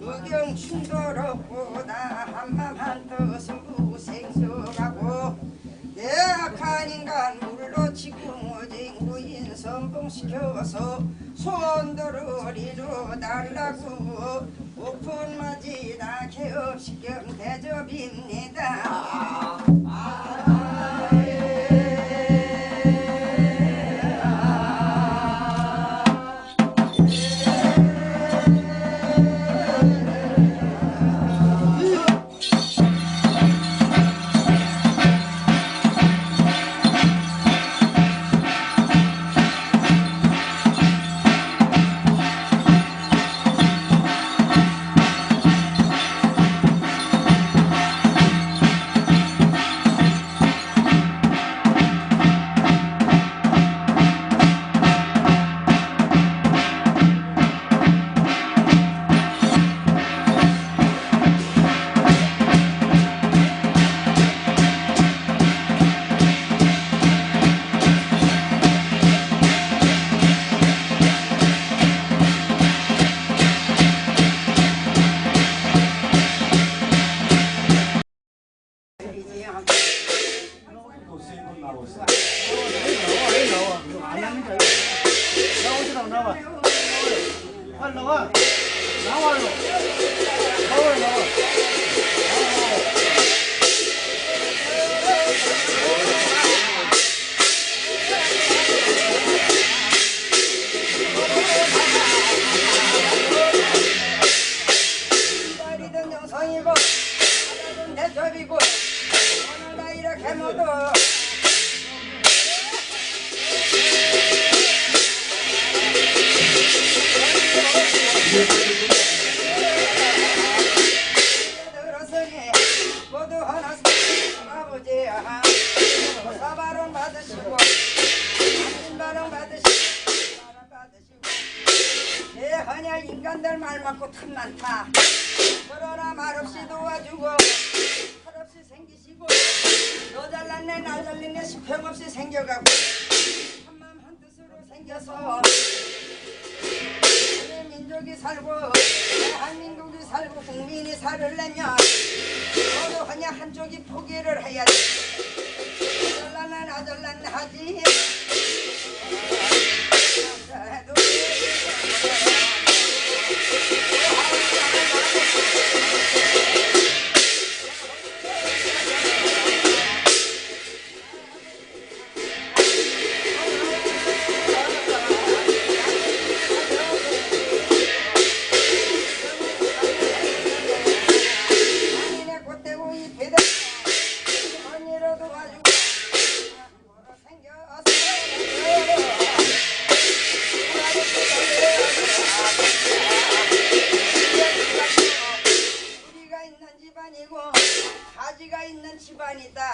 의경 충돌없고다 한맘 한뜻으로 생수가고 내 악한 인간 물로 지금 오직 무인 선봉시켜서 손들을 이루달라고 오픈 맞이다 개업시경 대접입니다 대접이고 어느 나 이렇게 모두 헌야 인간들 말 맞고 탐 많다 그러나 말없이 도와주고 철없이 생기시고 너 잘났네 나 잘났네 수평없이 생겨가고 한마음 한뜻으로 생겨서 민족이 살고 대한민국이 살고 국민이 살으려면 모두 그냥 한쪽이 포기를 해야 돼. 잘났네 나 잘났네 하지. 남자애도 우리가 있는 집안이고 가지가 있는 집안이다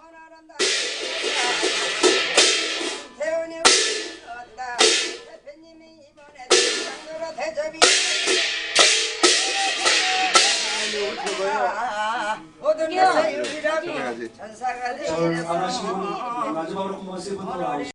헌하란다 대원이 왔다 대표님이 이번에 장로로 대접이 모든 것을 유리라고 전사가 되시는 마지막으로 고맙습니다.